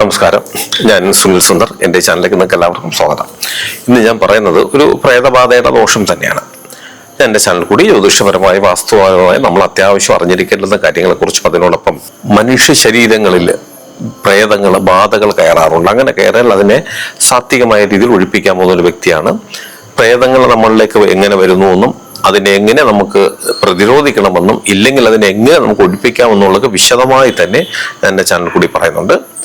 നമസ്കാരം. ഞാൻ സുനിൽ സുന്ദർ. എന്റെ ചാനലിലേക്ക് നിങ്ങൾക്ക് എല്ലാവർക്കും സ്വാഗതം. ഇന്ന് ഞാൻ പറയുന്നത് ഒരു പ്രേതബാധയുടെ ദോഷം തന്നെയാണ്. ഞാൻ എന്റെ ചാനൽ കൂടി ജ്യോതിഷപരമായി വാസ്തുപരമായി നമ്മൾ അത്യാവശ്യം അറിഞ്ഞിരിക്കേണ്ടുന്ന കാര്യങ്ങളെക്കുറിച്ച് അതിനോടൊപ്പം മനുഷ്യ ശരീരങ്ങളിൽ പ്രേതങ്ങൾ ബാധകൾ കയറാറുണ്ട്. അങ്ങനെ കയറിയാൽ അതിനെ സാത്വികമായ രീതിയിൽ ഒഴിപ്പിക്കാൻ പോകുന്ന ഒരു വ്യക്തിയാണ്. പ്രേതങ്ങൾ നമ്മളിലേക്ക് എങ്ങനെ വരുന്നു എന്നും അതിനെ എങ്ങനെ നമുക്ക് പ്രതിരോധിക്കണമെന്നും ഇല്ലെങ്കിൽ അതിനെ എങ്ങനെ നമുക്ക് ഒഴിപ്പിക്കാമെന്നുള്ളത് വിശദമായി തന്നെ എന്റെ ചാനൽ കൂടി പറയുന്നുണ്ട്.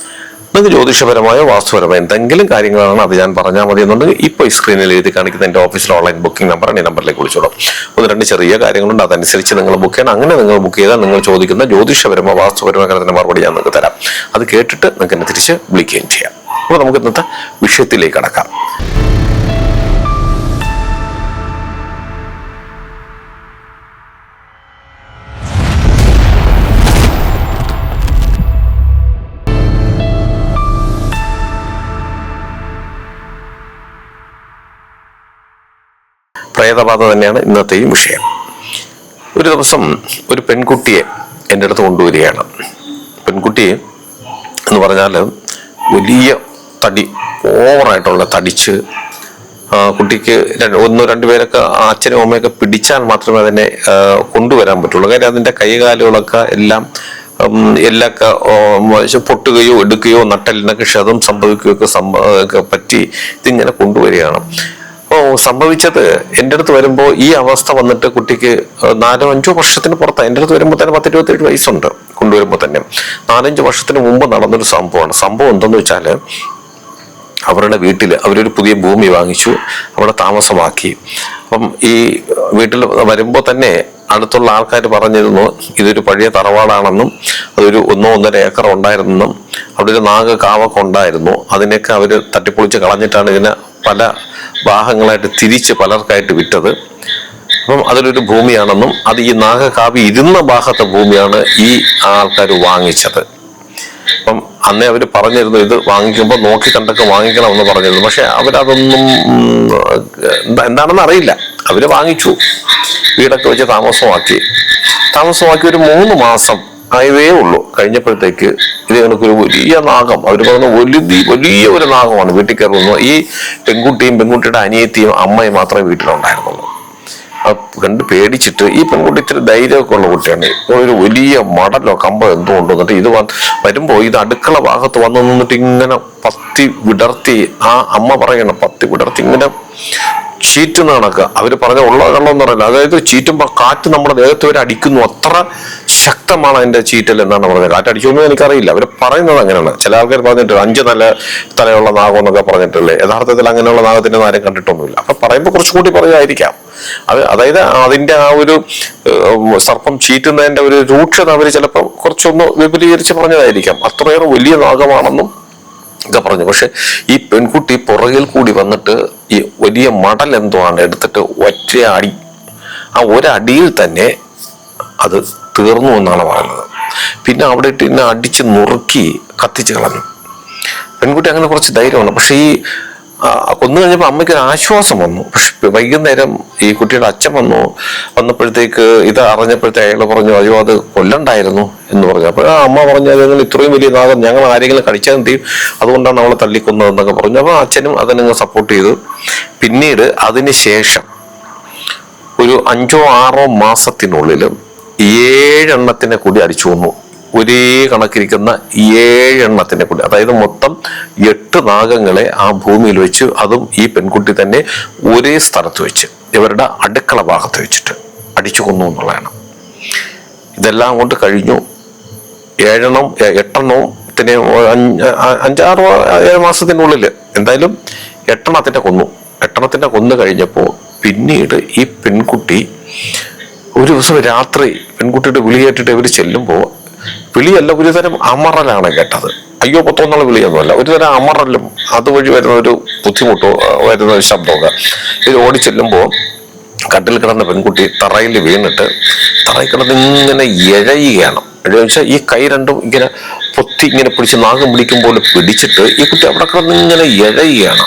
നിങ്ങൾക്ക് ജ്യോതിഷപരമായ വാസ്തുപരമായ എന്തെങ്കിലും കാര്യങ്ങളാണ് അത് ഞാൻ പറഞ്ഞാൽ മതി എന്നുണ്ടെങ്കിൽ ഇപ്പോൾ ഈ സ്ക്രീനിൽ എഴുതി കാണിക്കുന്ന എന്റെ ഓഫീസിൽ ഓൺലൈൻ ബുക്കിംഗ് നമ്പറാണ് ഈ നമ്പറിലേക്ക് വിളിച്ചോളൂ. ഒന്ന് രണ്ട് ചെറിയ കാര്യങ്ങളുണ്ട്. അതനുസരിച്ച് നിങ്ങൾ ബുക്ക് ചെയ്യണം. അങ്ങനെ നിങ്ങൾ ബുക്ക് ചെയ്താൽ നിങ്ങൾ ചോദിക്കുന്ന ജ്യോതിഷപരമോ വാസ്തുപരമോ കാര്യത്തിന്റെ മറുപടി ഞാൻ നിങ്ങൾക്ക് തരാം. അത് കേട്ടിട്ട് നിങ്ങൾക്ക് എന്നെ തിരിച്ച് വിളിക്കുകയും ചെയ്യാം. അപ്പോൾ നമുക്ക് ഇന്നത്തെ വിഷയത്തിലേക്ക് കടക്കാം. പ്രേതബാധ തന്നെയാണ് ഇന്നത്തെയും വിഷയം. ഒരു ദിവസം ഒരു പെൺകുട്ടിയെ എന്റെ അടുത്ത് കൊണ്ടുവരികയാണ്. പെൺകുട്ടി എന്ന് പറഞ്ഞാൽ വലിയ തടി ഓവറായിട്ടുള്ള തടിച്ച് കുട്ടിക്ക് ഒന്നോ രണ്ടു പേരൊക്കെ ആ അച്ഛനും അമ്മയൊക്കെ പിടിച്ചാൽ മാത്രമേ അതിനെ കൊണ്ടുവരാൻ പറ്റുള്ളൂ. കാര്യം അതിന്റെ കൈകാലുകളൊക്കെ എല്ലാം എല്ലാക്കെ പൊട്ടുകയോ എടുക്കുകയോ നട്ടലിനൊക്കെ ക്ഷതം സംഭവിക്കുകയൊക്കെ സംഭവ സംഭ പറ്റി ഇതിങ്ങനെ കൊണ്ടുവരികയാണ്. സംഭവിച്ചത് എന്റെ അടുത്ത് വരുമ്പോൾ ഈ അവസ്ഥ വന്നിട്ട് കുട്ടിക്ക് നാലോ അഞ്ചോ വർഷത്തിന് പുറത്താണ് എന്റെ അടുത്ത് വരുമ്പോൾ തന്നെ പത്ത് ഇരുപത്തേഴ് വയസ്സുണ്ട് കൊണ്ടുവരുമ്പോൾ തന്നെ. നാലഞ്ച് വർഷത്തിന് മുമ്പ് നടന്നൊരു സംഭവമാണ്. സംഭവം എന്തെന്ന് വെച്ചാൽ അവരുടെ വീട്ടിൽ അവരൊരു പുതിയ ഭൂമി വാങ്ങിച്ചു അവിടെ താമസമാക്കി. അപ്പം ഈ വീട്ടിൽ വരുമ്പോൾ തന്നെ അടുത്തുള്ള ആൾക്കാർ പറഞ്ഞിരുന്നു ഇതൊരു പഴയ തറവാടാണെന്നും അതൊരു ഒന്നോ ഒന്നര ഏക്കർ ഉണ്ടായിരുന്നെന്നും അവിടെ ഒരു നാഗ കാവൊക്കെ ഉണ്ടായിരുന്നു. അതിനെയൊക്കെ അവർ തട്ടിപ്പൊളിച്ച് കളഞ്ഞിട്ടാണ് ഇതിനെ പല ഭാഗങ്ങളായിട്ട് തിരിച്ച് പലർക്കായിട്ട് വിറ്റത്. അപ്പം അതിലൊരു ഭൂമിയാണെന്നും അത് ഈ നാഗകാവി ഇരുന്ന ഭാഗത്തെ ഭൂമിയാണ് ഈ ആൾക്കാർ വാങ്ങിച്ചത്. അപ്പം അന്നേ അവർ പറഞ്ഞിരുന്നു ഇത് വാങ്ങിക്കുമ്പോൾ നോക്കി കണ്ടൊക്കെ വാങ്ങിക്കണമെന്ന് പറഞ്ഞിരുന്നു. പക്ഷെ അവരതൊന്നും എന്താണെന്ന് അറിയില്ല. അവർ വാങ്ങിച്ചു. വീടൊക്കെ വെച്ച് താമസമാക്കി. താമസമാക്കി ഒരു മൂന്ന് മാസം ആയതേ ഉള്ളൂ. കഴിഞ്ഞപ്പോഴത്തേക്ക് ഇത് കണക്കൊരു വലിയ നാഗം. അവർ പറഞ്ഞ വലിയ വലിയ ഒരു നാഗമാണ് വീട്ടിൽ കയറുന്നു ഈ പെൺകുട്ടിയും പെൺകുട്ടിയുടെ അനിയത്തിയും അമ്മയും മാത്രമേ വീട്ടിലുണ്ടായിരുന്നുള്ളൂ. കണ്ട് പേടിച്ചിട്ട് ഈ പെൺകുട്ടി ഇത്തിരി ധൈര്യമൊക്കെ ഉള്ള കുട്ടിയാണ്. ഒരു വലിയ മടലോ കമ്പോ എന്തോ ഉണ്ട്. എന്നിട്ട് ഇത് വന്ന് വരുമ്പോ ഇത് അടുക്കള ഭാഗത്ത് വന്ന് നിന്നിട്ട് ഇങ്ങനെ പത്തി വിടർത്തി ആ അമ്മ പറയണം പത്തി വിടർത്തി ഇങ്ങനെ ചീറ്റുന്ന നടക്കുക അവർ പറഞ്ഞ ഉള്ള കള്ളമെന്ന് പറയുന്നത് അതായത് ചീറ്റുമ്പോ കാറ്റ് നമ്മുടെ ദേഹത്ത് വരെ അടിക്കുന്നു. അത്ര ശക്തമാണ് അതിന്റെ ചീറ്റൽ എന്നാണ് പറഞ്ഞത്. കാറ്റ് അടിക്കുമ്പോൾ എനിക്കറിയില്ല. അവർ പറയുന്നത് അങ്ങനെയാണ്. ചില ആൾക്കാർ പറഞ്ഞിട്ട് അഞ്ച് നല്ല തലയുള്ള നാഗം എന്നൊക്കെ പറഞ്ഞിട്ടില്ലേ യഥാർത്ഥത്തിൽ അങ്ങനെയുള്ള നാഗത്തിന്റെ ആരും കണ്ടിട്ടൊന്നുമില്ല. അപ്പൊ പറയുമ്പോൾ കുറച്ചുകൂടി പറയുമായിരിക്കാം അത് അതായത് അതിന്റെ ആ ഒരു സർപ്പം ചീറ്റുന്നതിന്റെ ഒരു രൂക്ഷത അവർ ചിലപ്പോൾ കുറച്ചൊന്ന് വിപുലീകരിച്ച് പറഞ്ഞതായിരിക്കാം. അത്രയേറെ വലിയ നാഗമാണെന്നും ഒക്കെ പറഞ്ഞു. പക്ഷെ ഈ പെൺകുട്ടി പുറകിൽ കൂടി വന്നിട്ട് ഈ വലിയ മടൽ എന്തോ ആണ് എടുത്തിട്ട് ഒറ്റ അടി ആ ഒരടിയിൽ തന്നെ അത് തീർന്നു എന്നാണ് പറയുന്നത്. പിന്നെ അവിടെ ഇട്ട് എന്നെ അടിച്ച് നുറുക്കി കത്തിച്ച് കളഞ്ഞു. പെൺകുട്ടി അങ്ങനെ കുറച്ച് ധൈര്യമാണ്. പക്ഷേ ഈ കൊന്നു കഴിഞ്ഞപ്പോൾ അമ്മയ്ക്ക് ഒരു ആശ്വാസം വന്നു. പക്ഷെ വൈകുന്നേരം ഈ കുട്ടിയുടെ അച്ഛൻ വന്നു. വന്നപ്പോഴത്തേക്ക് ഇത് അറിഞ്ഞപ്പോഴത്തെ അയാൾ പറഞ്ഞു അയ്യോ അത് കൊല്ലണ്ടായിരുന്നു എന്ന് പറഞ്ഞു. അപ്പോൾ ആ അമ്മ പറഞ്ഞു നിങ്ങൾ ഇത്രയും വലിയ നാഗം ഞങ്ങൾ ആരെങ്കിലും കടിച്ചാൽ എന്ത് ചെയ്യും? അതുകൊണ്ടാണ് അവളെ തള്ളിക്കൊന്നതെന്നൊക്കെ പറഞ്ഞു. അപ്പോൾ അച്ഛനും അതിനങ്ങ് സപ്പോർട്ട് ചെയ്തു. പിന്നീട് അതിന് ശേഷം ഒരു അഞ്ചോ ആറോ മാസത്തിനുള്ളിൽ ഏഴെണ്ണത്തിനെ കൂടി അടിച്ചു കൊന്നു. ഒരേ കണക്കിരിക്കുന്ന ഏഴെണ്ണത്തിനെ കൂടി അതായത് മൊത്തം എട്ട് നാഗങ്ങളെ ആ ഭൂമിയിൽ വെച്ച് അതും ഈ പെൺകുട്ടി തന്നെ ഒരേ സ്ഥലത്ത് വെച്ച് ഇവരുടെ അടുക്കള ഭാഗത്ത് വെച്ചിട്ട് അടിച്ചു കൊന്നു എന്നുള്ളതാണ്. ഇതെല്ലാം കൊണ്ട് കഴിഞ്ഞു. ഏഴെണ്ണം എട്ടെണ്ണവും പിന്നെ അഞ്ചാറ് ഏഴ് മാസത്തിനുള്ളിൽ എന്തായാലും എട്ടെണ്ണത്തിന്റെ കൊന്നു. എട്ടെണ്ണത്തിന്റെ കൊന്നു കഴിഞ്ഞപ്പോൾ പിന്നീട് ഈ പെൺകുട്ടി ഒരു ദിവസം രാത്രി പെൺകുട്ടിയുടെ വിളി കേട്ടിട്ട് ഇവർ ചെല്ലുമ്പോൾ വിളിയല്ല ഒരു തരം അമറലാണ് കേട്ടത്. അയ്യോ പൊത്തോന്നുള്ള വിളിയൊന്നുമല്ല. ഒരു തരം അമറലും അതുവഴി വരുന്ന ഒരു ബുദ്ധിമുട്ടോ വരുന്ന ഒരു ശബ്ദമൊക്കെ. ഇത് ഓടി ചെല്ലുമ്പോൾ കട്ടിൽ കിടന്ന പെൺകുട്ടി തറയിൽ വീണിട്ട് തറയിൽ കിടന്ന് ഇങ്ങനെ ഇഴയുകയാണ്. എഴയെന്ന് വെച്ചാൽ ഈ കൈ രണ്ടും ഇങ്ങനെ പൊത്തി ഇങ്ങനെ പിടിച്ച് നാഗം പിടിക്കും പോലെ പിടിച്ചിട്ട് ഈ കുട്ടി അവിടെ കിടന്ന് ഇങ്ങനെ ഇഴയുകയാണ്.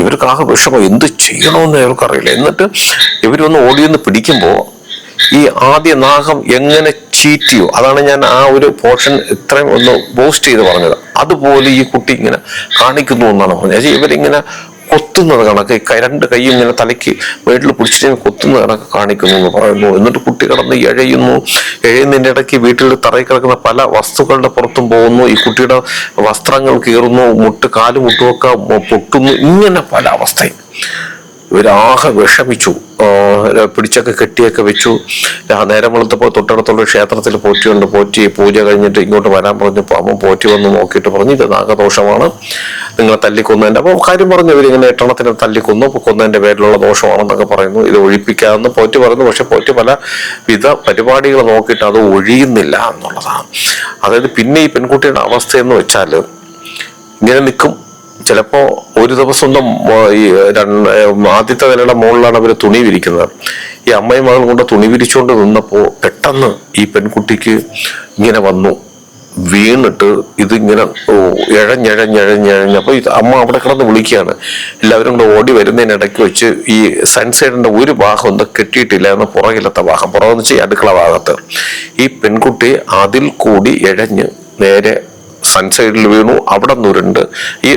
ഇവർക്ക് ആകെ വിഷമം എന്ത് ചെയ്യണമെന്ന് ഇവർക്കറിയില്ല എന്നിട്ട് ഇവരൊന്ന് ഓടിയൊന്ന് പിടിക്കുമ്പോൾ ഈ ആദ്യ നാഗം എങ്ങനെ ചീറ്റിയോ അതാണ് ഞാൻ ആ ഒരു പോർഷൻ ഇത്രയും ഒന്ന് ബൂസ്റ്റ് ചെയ്ത് പറഞ്ഞത്. അതുപോലെ ഈ കുട്ടി ഇങ്ങനെ കാണിക്കുന്നു എന്നാണ് പറഞ്ഞത്. ഇവരിങ്ങനെ കൊത്തുന്നത് കണക്ക് രണ്ട് കൈയും ഇങ്ങനെ തലയ്ക്ക് വീട്ടിൽ പിടിച്ചിട്ട് കൊത്തുന്ന കണക്ക് കാണിക്കുന്നു എന്ന് പറയുന്നു. എന്നിട്ട് കുട്ടി കിടന്ന് എഴയുന്നു. എഴയുന്നതിന്റെ ഇടയ്ക്ക് വീട്ടിൽ തറയിൽ കിടക്കുന്ന പല വസ്തുക്കളുടെ പുറത്തും പോകുന്നു. ഈ കുട്ടിയുടെ വസ്ത്രങ്ങൾ കീറുന്നു മുട്ട് കാൽ മുട്ടുമൊക്കെ പൊട്ടുന്നു. ഇങ്ങനെ പല അവസ്ഥയും. ഇവരാകെ വിഷമിച്ചു. പിടിച്ചൊക്കെ കെട്ടിയൊക്കെ വെച്ചു. നേരം വെളുത്തപ്പോൾ തൊട്ടടുത്തുള്ള ക്ഷേത്രത്തിൽ പോറ്റിയുണ്ട്. പോറ്റി പൂജ കഴിഞ്ഞിട്ട് ഇങ്ങോട്ട് വരാൻ പറഞ്ഞപ്പോൾ അമ്മ പോറ്റി വന്ന് നോക്കിയിട്ട് പറഞ്ഞു ഇത് നാഗദോഷമാണ്. നിങ്ങളെ തല്ലിക്കൊന്നതിന്റെ അപ്പോൾ കാര്യം പറഞ്ഞു ഇവരിങ്ങനെ എട്ടണത്തിന് തല്ലിക്കൊന്നു. അപ്പോൾ കൊന്നതിന്റെ പേരിലുള്ള ദോഷമാണെന്നൊക്കെ പറയുന്നു. ഇത് ഒഴിപ്പിക്കാമെന്ന് പോറ്റി പറയുന്നു. പക്ഷെ പോറ്റി പല വിധ പരിപാടികൾ നോക്കിയിട്ട് അത് ഒഴിയുന്നില്ല എന്നുള്ളതാണ്. അതായത് പിന്നെ ഈ പെൺകുട്ടിയുടെ അവസ്ഥ എന്ന് വെച്ചാൽ ഇങ്ങനെ നിൽക്കും. ചിലപ്പോ ഒരു ദിവസം ഒന്നും ഈ ആദ്യത്തെ നിലയുടെ മുകളിലാണ് അവർ തുണി വിരിക്കുന്നത്. ഈ അമ്മയും മകളും കൊണ്ട് തുണി വിരിച്ചുകൊണ്ട് നിന്നപ്പോ പെട്ടെന്ന് ഈ പെൺകുട്ടിക്ക് ഇങ്ങനെ വന്നു. വീണിട്ട് ഇതിങ്ങനെ ഇഴഞ്ഞഴഞ്ഞഴഞ്ഞഴഞ്ഞ് അപ്പൊ ഇത് അമ്മ അവിടെ കിടന്ന് വിളിക്കുകയാണ്. എല്ലാവരും കൂടെ ഓടി വരുന്നതിനിടയ്ക്ക് വെച്ച് ഈ സൺസൈഡിന്റെ ഒരു ഭാഗം ഒന്ന് കെട്ടിയിട്ടില്ല എന്ന് പുറകിലത്തെ ഭാഗം. പുറകെന്ന് വെച്ചാൽ അടുക്കള ഭാഗത്ത്. ഈ പെൺകുട്ടി അതിൽ കൂടി ഇഴഞ്ഞ് നേരെ സൺസൈഡിൽ വീണു. അവിടെ നുരുണ്ട് ഈ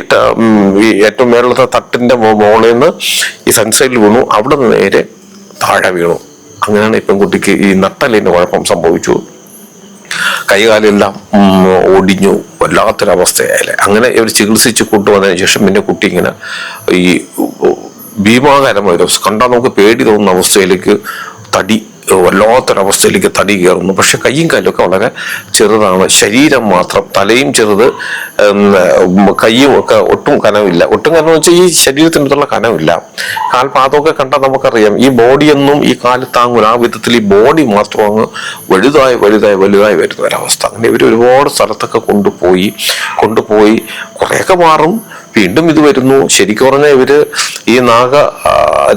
ഏറ്റവും മേലുള്ള തട്ടിന്റെ മോളിൽ നിന്ന് ഈ സൺസൈഡിൽ വീണു. അവിടെ നിന്ന് നേരെ താഴെ വീണു. അങ്ങനെയാണ് ഇപ്പം കുട്ടിക്ക് ഈ നട്ടലിന്റെ കുഴപ്പം സംഭവിച്ചു കൈകാലെല്ലാം ഒടിഞ്ഞു. വല്ലാത്തൊരവസ്ഥയായാലേ അങ്ങനെ ഇവർ ചികിത്സിച്ച് കൊണ്ടുവന്നതിന് ശേഷം പിന്നെ കുട്ടി ഇങ്ങനെ ഈ ഭീമാകാരമായ കണ്ടാൽ നമുക്ക് പേടി തോന്നുന്ന അവസ്ഥയിലേക്ക് തടി വല്ലാത്തൊരവസ്ഥയിലേക്ക് തടി കയറുന്നു. പക്ഷെ കൈയും കാലൊക്കെ വളരെ ചെറുതാണ്. ശരീരം മാത്രം തലയും ചെറുത് കയ്യും കൈയും ഒക്കെ ഒട്ടും കനവില്ല. ഒട്ടും കനം വെച്ചാൽ ഈ ശരീരത്തിനകത്തുള്ള കനമില്ല കാൽപാദമൊക്കെ കണ്ടാൽ നമുക്കറിയാം ഈ ബോഡിയൊന്നും ഈ കാൽ താങ്ങൂല ആ വിധത്തിൽ ഈ ബോഡി മാത്രം അങ്ങ് വലുതായി വലുതായി വലുതായി വരുന്ന ഒരവസ്ഥ. അങ്ങനെ ഇവർ ഒരുപാട് സ്ഥലത്തൊക്കെ കൊണ്ടുപോയി കൊണ്ടുപോയി കുറേയൊക്കെ മാറും. വീണ്ടും ഇത് വരുന്നു. ശരിക്കും പറഞ്ഞാൽ ഇവർ ഈ നാഗ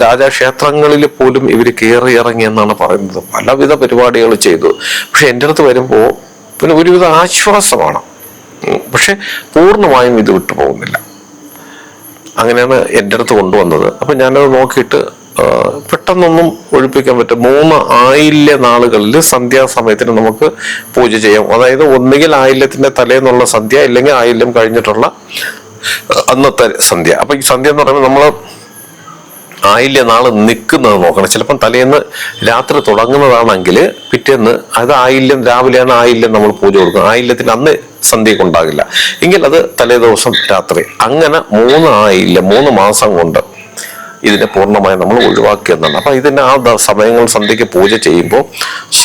രാജക്ഷേത്രങ്ങളിൽ പോലും ഇവർ കയറി ഇറങ്ങി എന്നാണ് പറയുന്നത്. പലവിധ പരിപാടികൾ ചെയ്തു. പക്ഷെ എന്റെ അടുത്ത് വരുമ്പോൾ പിന്നെ ഒരുവിധ ആശ്വാസമാണ്. പക്ഷെ പൂർണമായും ഇത് വിട്ടുപോകുന്നില്ല അങ്ങനെയാണ് എന്റെ അടുത്ത് കൊണ്ടുവന്നത്. അപ്പൊ ഞാനത് നോക്കിയിട്ട് പെട്ടെന്നൊന്നും ഒഴിപ്പിക്കാൻ പറ്റും മൂന്ന് ആയില്യ നാളുകളിൽ സന്ധ്യാസമയത്തിന് നമുക്ക് പൂജ ചെയ്യാം. അതായത് ഒന്നുകിൽ ആയില്യത്തിന്റെ തലേന്നുള്ള സന്ധ്യ ഇല്ലെങ്കിൽ ആയില്യം കഴിഞ്ഞിട്ടുള്ള അന്നത്തെ സന്ധ്യ. അപ്പൊ ഈ സന്ധ്യ എന്ന് പറയുമ്പോൾ നമ്മൾ ആയില്ല നാൾ നിൽക്കുന്നത് നോക്കണം. ചിലപ്പം തലേന്ന് രാത്രി തുടങ്ങുന്നതാണെങ്കിൽ പിറ്റേന്ന് അത് ആയില്യം രാവിലെയാണ് ആയില്യം നമ്മൾ പൂജ കൊടുക്കുന്നത്. ആയില്യത്തിന് അന്ന് സന്ധ്യക്ക് ഉണ്ടാകില്ല. എങ്കിൽ അത് തലേ ദിവസം രാത്രി. അങ്ങനെ മൂന്ന് ആയില്ല മൂന്ന് മാസം കൊണ്ട് ഇതിനെ പൂർണമായി നമ്മൾ ഒഴിവാക്കി എന്നാണ് അപ്പൊ ഇതിന് ആ സമയങ്ങൾ സന്ധ്യക്ക് പൂജ ചെയ്യുമ്പോൾ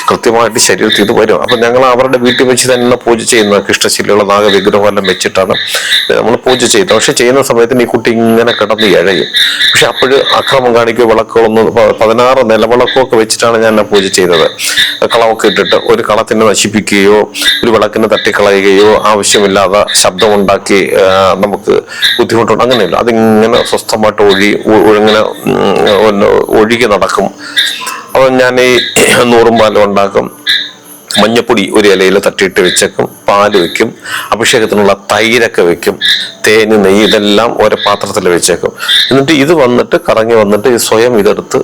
കൃത്യമായിട്ട് ശരീരത്തിൽ ഇത് വരും. അപ്പൊ ഞങ്ങൾ അവരുടെ വീട്ടിൽ വെച്ച് തന്നെ പൂജ ചെയ്യുന്ന കൃഷ്ണശിലയുള്ള നാഗവിഗ്രഹം എല്ലാം വെച്ചിട്ടാണ് നമ്മൾ പൂജ ചെയ്യുന്നത്. പക്ഷെ ചെയ്യുന്ന സമയത്തിന് ഈ കുട്ടി ഇങ്ങനെ കിടന്ന് ഇഴയും. പക്ഷെ അപ്പോഴ് അക്രമം കാണിക്കുക വിളക്കുകളൊന്നും പതിനാറ് നിലവിളക്കുമൊക്കെ വെച്ചിട്ടാണ് ഞാൻ പൂജ ചെയ്തത്. കളമൊക്കെ ഇട്ടിട്ട് ഒരു കളത്തിനെ നശിപ്പിക്കുകയോ ഒരു വിളക്കിനെ തട്ടിക്കളയുകയോ ആവശ്യമില്ലാതെ ശബ്ദമുണ്ടാക്കി നമുക്ക് ബുദ്ധിമുട്ടുണ്ട്. അങ്ങനെയല്ല. അതിങ്ങനെ സ്വസ്ഥമായിട്ട് ഒഴി ഇങ്ങനെ ഒഴുകി നടക്കും. അപ്പൊ ഞാൻ ഈ നൂറും പാലും ഉണ്ടാക്കും. മഞ്ഞപ്പൊടി ഒരു ഇലയിൽ തട്ടിയിട്ട് വെച്ചേക്കും. പാൽ വെക്കും. അഭിഷേകത്തിനുള്ള തൈരൊക്കെ വെക്കും. തേന് നെയ്യ് ഇതെല്ലാം ഒരു പാത്രത്തിൽ വെച്ചേക്കും. എന്നിട്ട് ഇത് വന്നിട്ട് കറങ്ങി വന്നിട്ട് സ്വയം ഇതെടുത്ത്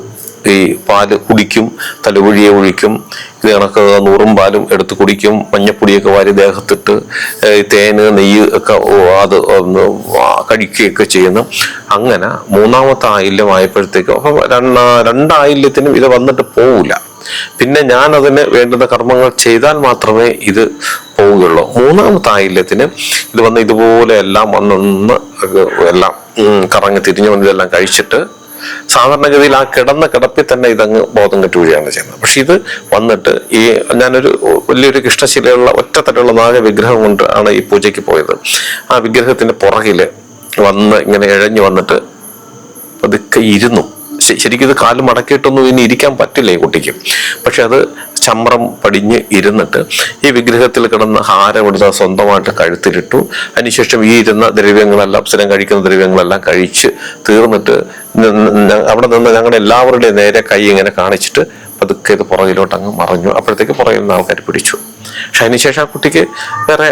ഈ പാൽ കുടിക്കും തലവഴിയെ ഒഴിക്കും ഇത് കണക്ക് നൂറും പാലും എടുത്ത് കുടിക്കും മഞ്ഞപ്പൊടിയൊക്കെ വാരി ദേഹത്തിട്ട് തേന് നെയ്യ് ഒക്കെ അത് കഴിക്കുകയൊക്കെ ചെയ്യുന്നു. അങ്ങനെ മൂന്നാമത്തെ ആയില്യം ആയപ്പോഴത്തേക്കും അപ്പൊ രണ്ട രണ്ടായില്യത്തിനും ഇത് വന്നിട്ട് പോവില്ല പിന്നെ ഞാൻ അതിന് വേണ്ടുന്ന കർമ്മങ്ങൾ ചെയ്താൽ മാത്രമേ ഇത് പോവുകയുള്ളൂ. മൂന്നാമത്തെ ആയില്യത്തിന് ഇത് വന്ന് ഇതുപോലെ എല്ലാം വന്നൊന്ന് എല്ലാം കറങ്ങി തിരിഞ്ഞു വന്ന് ഇതെല്ലാം കഴിച്ചിട്ട് സാധാരണഗതിയിൽ ആ കിടന്ന കിടപ്പിൽ തന്നെ ഇതങ്ങ് ബോധം കെട്ടുകയാണ് ചെയ്യുന്നത്. പക്ഷെ ഇത് വന്നിട്ട് ഈ ഞാനൊരു വലിയൊരു കൃഷ്ണശിലയുള്ള ഒറ്റത്തട്ടുള്ള നാഗ വിഗ്രഹം കൊണ്ട് ആണ് ഈ പൂജയ്ക്ക് പോയത്. ആ വിഗ്രഹത്തിന്റെ പുറകിൽ വന്ന് ഇങ്ങനെ ഇഴഞ്ഞു വന്നിട്ട് പതുക്കെ ഇരുന്നു. ശരിക്കും ഇത് കാൽ മടക്കിയിട്ടൊന്നും ഇനി ഇരിക്കാൻ പറ്റില്ല ഈ കുട്ടിക്ക്. പക്ഷെ അത് ചമ്രം പടിഞ്ഞ് ഇരുന്നിട്ട് ഈ വിഗ്രഹത്തിൽ കിടന്ന ഹാരം എടുത്ത് സ്വന്തമായിട്ട് കഴുത്തിലിട്ടു. അതിനുശേഷം ഈ ഇരുന്ന ദ്രവ്യങ്ങളെല്ലാം സ്ഥിരം കഴിക്കുന്ന ദ്രവ്യങ്ങളെല്ലാം കഴിച്ച് തീർന്നിട്ട് അവിടെ നിന്ന് ഞങ്ങളുടെ എല്ലാവരുടെയും നേരെ കൈ ഇങ്ങനെ കാണിച്ചിട്ട് പതുക്കെ ഇത് പുറകിലോട്ട് അങ്ങ് മറഞ്ഞു. അപ്പോഴത്തേക്ക് പുറകിൽ നിന്ന് ആൾക്കാർ പിടിച്ചു. പക്ഷെ അതിനുശേഷം ആ കുട്ടിക്ക് വേറെ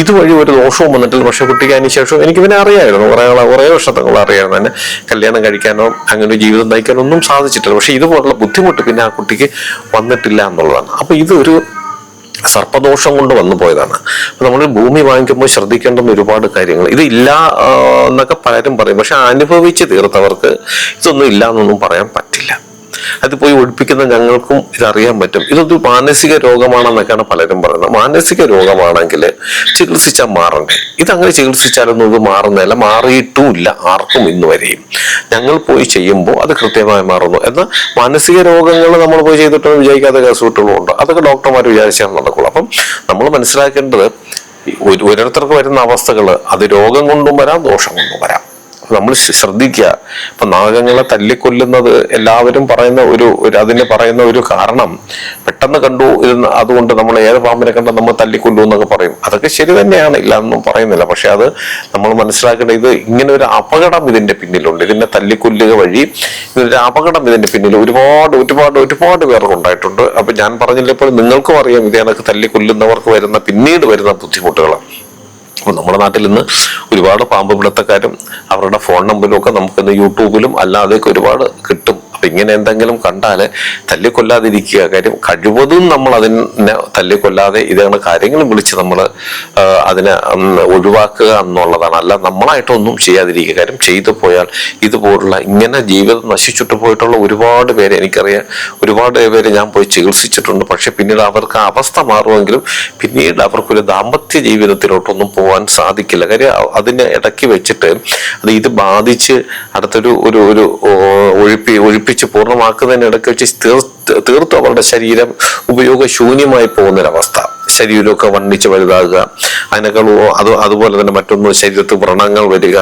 ഇതുവഴി ഒരു ദോഷവും വന്നിട്ടില്ല. പക്ഷെ കുട്ടിക്ക് അതിനുശേഷം എനിക്ക് പിന്നെ അറിയായിരുന്നു. കുറെ കുറേ വർഷത്തങ്ങൾ അറിയാമായിരുന്നു തന്നെ കല്യാണം കഴിക്കാനോ അങ്ങനെ ജീവിതം നയിക്കാനോ ഒന്നും സാധിച്ചിട്ടില്ല. പക്ഷെ ഇതുപോലുള്ള ബുദ്ധിമുട്ട് പിന്നെ ആ കുട്ടിക്ക് വന്നിട്ടില്ല എന്നുള്ളതാണ്. അപ്പൊ ഇതൊരു സർപ്പദോഷം കൊണ്ട് വന്നു പോയതാണ്. നമ്മൾ ഭൂമി വാങ്ങിക്കുമ്പോൾ ശ്രദ്ധിക്കേണ്ടുന്ന ഒരുപാട് കാര്യങ്ങൾ. ഇത് ഇല്ല എന്നൊക്കെ പലരും പറയും. പക്ഷെ അനുഭവിച്ച് തീർത്തവർക്ക് ഇതൊന്നും ഇല്ല എന്നൊന്നും പറയാൻ പറ്റില്ല. അത് പോയി ഒഴിപ്പിക്കുന്ന ഞങ്ങൾക്കും ഇതറിയാൻ പറ്റും. ഇതൊരു മാനസിക രോഗമാണെന്നൊക്കെയാണ് പലരും പറയുന്നത്. മാനസിക രോഗമാണെങ്കിൽ ചികിത്സിച്ചാൽ മാറണ്ടേ? ഇതങ്ങനെ ചികിത്സിച്ചാലൊന്നും ഇത് മാറുന്നില്ല മാറിയിട്ടുമില്ല. ആർക്കും ഇന്ന് വരെയും. ഞങ്ങൾ പോയി ചെയ്യുമ്പോൾ അത് കൃത്യമായി മാറുന്നു. എന്നാൽ മാനസിക രോഗങ്ങൾ നമ്മൾ പോയി ചെയ്തിട്ട് വിജയിക്കാത്ത കേസുകളുണ്ട് അതൊക്കെ ഡോക്ടർമാർ വിചാരിച്ചാൽ നടക്കുള്ളൂ. അപ്പം നമ്മൾ മനസ്സിലാക്കേണ്ടത് ഓരോരുത്തർക്ക് വരുന്ന അവസ്ഥകൾ അത് രോഗം കൊണ്ടും വരാം ദോഷം കൊണ്ടും വരാം. നമ്മൾ ശ്രദ്ധിക്കുക ഇപ്പൊ നാഗങ്ങളെ തല്ലിക്കൊല്ലുന്നത് എല്ലാവരും പറയുന്ന ഒരു അതിനെ പറയുന്ന ഒരു കാരണം പെട്ടെന്ന് കണ്ടു ഇരുന്ന് അതുകൊണ്ട് നമ്മൾ ഏത് പാമ്പിനെ കണ്ട നമ്മൾ തല്ലിക്കൊല്ലു എന്നൊക്കെ പറയും. അതൊക്കെ ശരി തന്നെയാണ് ഇല്ല എന്നും പറയുന്നില്ല. പക്ഷെ അത് നമ്മൾ മനസ്സിലാക്കേണ്ട ഇത് ഇങ്ങനെ ഒരു അപകടം ഇതിന്റെ പിന്നിലുണ്ട്. ഇതിനെ തല്ലിക്കൊല്ലുക വഴി ഇതിന്റെ അപകടം ഇതിന്റെ പിന്നിൽ ഒരുപാട് ഒരുപാട് ഒരുപാട് പേർക്ക് ഉണ്ടായിട്ടുണ്ട്. അപ്പൊ ഞാൻ പറഞ്ഞില്ല ഇപ്പോൾ നിങ്ങൾക്കും അറിയാം ഇതേ തല്ലിക്കൊല്ലുന്നവർക്ക് വരുന്ന പിന്നീട് വരുന്ന ബുദ്ധിമുട്ടുകൾ അപ്പോൾ നമ്മുടെ നാട്ടിൽ ഇന്ന് ഒരുപാട് പാമ്പ് പിടുത്തക്കാരും അവരുടെ ഫോൺ നമ്പറിലും ഒക്കെ നമുക്കിന്ന് യൂട്യൂബിലും അല്ലാതെയൊക്കെ ഒരുപാട് കിട്ടും. അപ്പൊ ഇങ്ങനെ എന്തെങ്കിലും കണ്ടാൽ തല്ലിക്കൊല്ലാതിരിക്കുക. കാര്യം കഴിവതും നമ്മൾ അതിനെ തല്ലിക്കൊല്ലാതെ ഇതാണ് കാര്യങ്ങൾ വിളിച്ച് നമ്മൾ അതിനെ ഒഴിവാക്കുക എന്നുള്ളതാണ്. അല്ല നമ്മളായിട്ടൊന്നും ചെയ്യാതിരിക്കുക. കാര്യം ചെയ്തു പോയാൽ ഇതുപോലുള്ള ഇങ്ങനെ ജീവിതം നശിച്ചിട്ട് പോയിട്ടുള്ള ഒരുപാട് പേര് എനിക്കറിയാം. ഒരുപാട് പേര് ഞാൻ പോയി ചികിത്സിച്ചിട്ടുണ്ട്. പക്ഷെ പിന്നീട് അവർക്ക് അവസ്ഥ മാറുമെങ്കിലും പിന്നീട് അവർക്കൊരു ദാമ്പത്യ ജീവിതത്തിലോട്ടൊന്നും പോകാൻ സാധിക്കില്ല. കാര്യം അതിനെ ഇടയ്ക്ക് വെച്ചിട്ട് അത് ഇത് ബാധിച്ച് അടുത്തൊരു ഒരു ഒരു ഒഴിപ്പി ഒഴിപ്പി ഒഴിപ്പിച്ച് പൂർണമാക്കുന്നതിന് ഇടയ്ക്ക് വെച്ച് തീർത്ത് തീർത്തും അവരുടെ ശരീരം ഉപയോഗശൂന്യമായി പോകുന്നൊരവസ്ഥ. ശരീരമൊക്കെ വണ്ണിച്ച് വലുതാകുക. അതിനേക്കാൾ അത് അതുപോലെ തന്നെ മറ്റൊന്ന് ശരീരത്തിൽ വ്രണങ്ങൾ വരിക.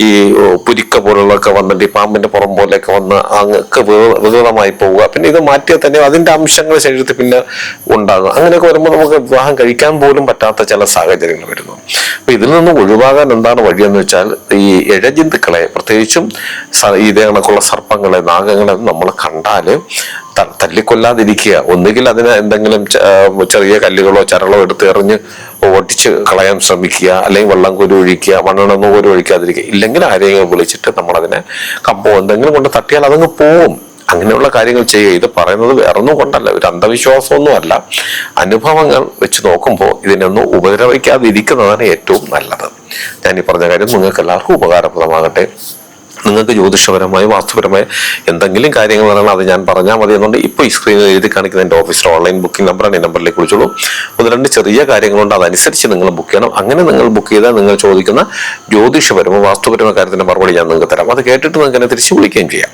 ഈ പുരിക്ക പോലുള്ളതൊക്കെ വന്നിട്ട് ഈ പാമ്പിന്റെ പുറം പോലെയൊക്കെ വന്ന് അങ്ങൊക്കെ വികൃ- വികൃതമായി പോവുക. പിന്നെ ഇത് മാറ്റിയാൽ തന്നെ അതിന്റെ അംശങ്ങൾ ശരീരത്തിൽ പിന്നെ ഉണ്ടാകും. അങ്ങനെയൊക്കെ വരുമ്പോൾ നമുക്ക് വിവാഹം കഴിക്കാൻ പോലും പറ്റാത്ത ചില സാഹചര്യങ്ങൾ വരുന്നു. അപ്പൊ ഇതിൽ നിന്ന് ഒഴിവാകാൻ എന്താണ് വഴിയെന്ന് വെച്ചാൽ ഈ ഇഴജന്തുക്കളെ പ്രത്യേകിച്ചും ഇതേ കണക്കുള്ള സർപ്പങ്ങളെ നാഗങ്ങളെ നമ്മൾ കണ്ടാൽ ത- തല്ലിക്കൊല്ലാതിരിക്കുക. ഒന്നുകിൽ അതിന് എന്തെങ്കിലും ചെറിയ കല്ലുകളോ ചരളോ എടുത്ത് എറിഞ്ഞ് ഓട്ടിച്ച് കളയാൻ ശ്രമിക്കുക അല്ലെങ്കിൽ വെള്ളം കുരു ഒഴിക്കുക മണ്ണെണ്ണ കുരു ഒഴിക്കാതിരിക്കുക. ഇല്ലെങ്കിൽ ആരെയും വിളിച്ചിട്ട് നമ്മളതിനെ കമ്പോ എന്തെങ്കിലും കൊണ്ട് തട്ടിയാൽ അതങ്ങ് പോവും. അങ്ങനെയുള്ള കാര്യങ്ങൾ ചെയ്യുക. ഇത് പറയുന്നത് വേറൊന്നും കൊണ്ടല്ല. ഒരു അന്ധവിശ്വാസമൊന്നും അല്ല. അനുഭവങ്ങൾ വെച്ച് നോക്കുമ്പോൾ ഇതിനൊന്നും ഉപദ്രവിക്കാതിരിക്കുന്നതാണ് ഏറ്റവും നല്ലത്. ഞാൻ ഈ പറഞ്ഞ കാര്യം നിങ്ങൾക്ക് എല്ലാവർക്കും ഉപകാരപ്രദമാകട്ടെ. നിങ്ങൾക്ക് ജ്യോതിഷപരമായി വാസ്തുപരമായ എന്തെങ്കിലും കാര്യങ്ങൾ പറയണം അത് ഞാൻ പറഞ്ഞാൽ മതി എന്നുണ്ട്. ഇപ്പോൾ ഈ സ്ക്രീനിൽ എഴുതി കാണിക്കുന്ന എന്റെ ഓഫീസിലെ ഓൺലൈൻ ബുക്കിംഗ് നമ്പറാണ് ഈ നമ്പറിലേക്ക് വിളിച്ചോളൂ. ഒന്ന് രണ്ട് ചെറിയ കാര്യങ്ങളുണ്ട്. അതനുസരിച്ച് നിങ്ങൾ ബുക്ക് ചെയ്യണം. അങ്ങനെ നിങ്ങൾ ബുക്ക് ചെയ്താൽ നിങ്ങൾ ചോദിക്കുന്ന ജ്യോതിഷപരമോ വാസ്തുപരമോ കാര്യത്തിന്റെ മറുപടി ഞാൻ നിങ്ങൾക്ക് തരാം. അത് കേട്ടിട്ട് നിങ്ങൾക്ക് എന്നെ തിരിച്ച് വിളിക്കുകയും ചെയ്യാം.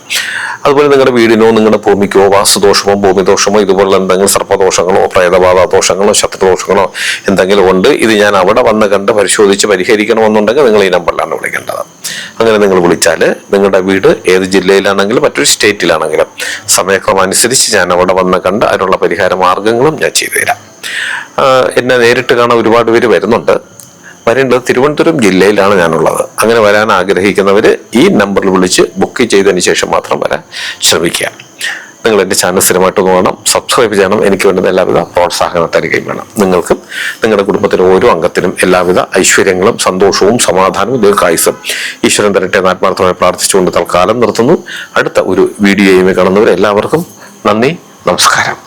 അതുപോലെ നിങ്ങളുടെ വീടിനോ നിങ്ങളുടെ ഭൂമിക്കോ വാസ്തുദോഷമോ ഭൂമിദോഷമോ ഇതുപോലെ എന്തെങ്കിലും സർപ്പദോഷങ്ങളോ പ്രേതബാധ ദോഷങ്ങളോ ശത്രുദോഷങ്ങളോ എന്തെങ്കിലും ഉണ്ട്. ഇത് ഞാൻ അവിടെ വന്ന് കണ്ട് പരിശോധിച്ച് പരിഹരിക്കണമെന്നുണ്ടെങ്കിൽ നിങ്ങൾ ഈ നമ്പറിലാണ് വിളിക്കേണ്ടത്. അങ്ങനെ നിങ്ങൾ വിളിച്ചാൽ നിങ്ങളുടെ വീട് ഏത് ജില്ലയിലാണെങ്കിലും മറ്റൊരു സ്റ്റേറ്റിലാണെങ്കിലും സമയക്രമം അനുസരിച്ച് ഞാൻ അവിടെ വന്ന് കണ്ട് അതിനുള്ള പരിഹാര മാർഗങ്ങളും ഞാൻ ചെയ്തു തരാം. ആഹ് എന്നെ നേരിട്ട് കാണാൻ ഒരുപാട് പേര് വരുന്നുണ്ട്. വരേണ്ടത് തിരുവനന്തപുരം ജില്ലയിലാണ് ഞാനുള്ളത്. അങ്ങനെ വരാൻ ആഗ്രഹിക്കുന്നവർ ഈ നമ്പറിൽ വിളിച്ച് ബുക്ക് ചെയ്തതിന് ശേഷം മാത്രം വരാൻ ശ്രമിക്കുക. നിങ്ങൾ എന്റെ ചാനൽ സ്ഥിരമായിട്ട് വേണം സബ്സ്ക്രൈബ് ചെയ്യണം എനിക്ക് വേണ്ടുന്ന എല്ലാവിധ പ്രോത്സാഹനം തരികയും വേണം. നിങ്ങൾക്കും നിങ്ങളുടെ കുടുംബത്തിലെ ഓരോ അംഗത്തിനും എല്ലാവിധ ഐശ്വര്യങ്ങളും സന്തോഷവും സമാധാനവും ദീർഘായുസും ഈശ്വരൻ തരട്ടെ ആത്മാർത്ഥമായി പ്രാർത്ഥിച്ചുകൊണ്ട് തൽക്കാലം നിർത്തുന്നു. അടുത്ത ഒരു വീഡിയോയുമായി കാണുന്നവർ എല്ലാവർക്കും നന്ദി നമസ്കാരം.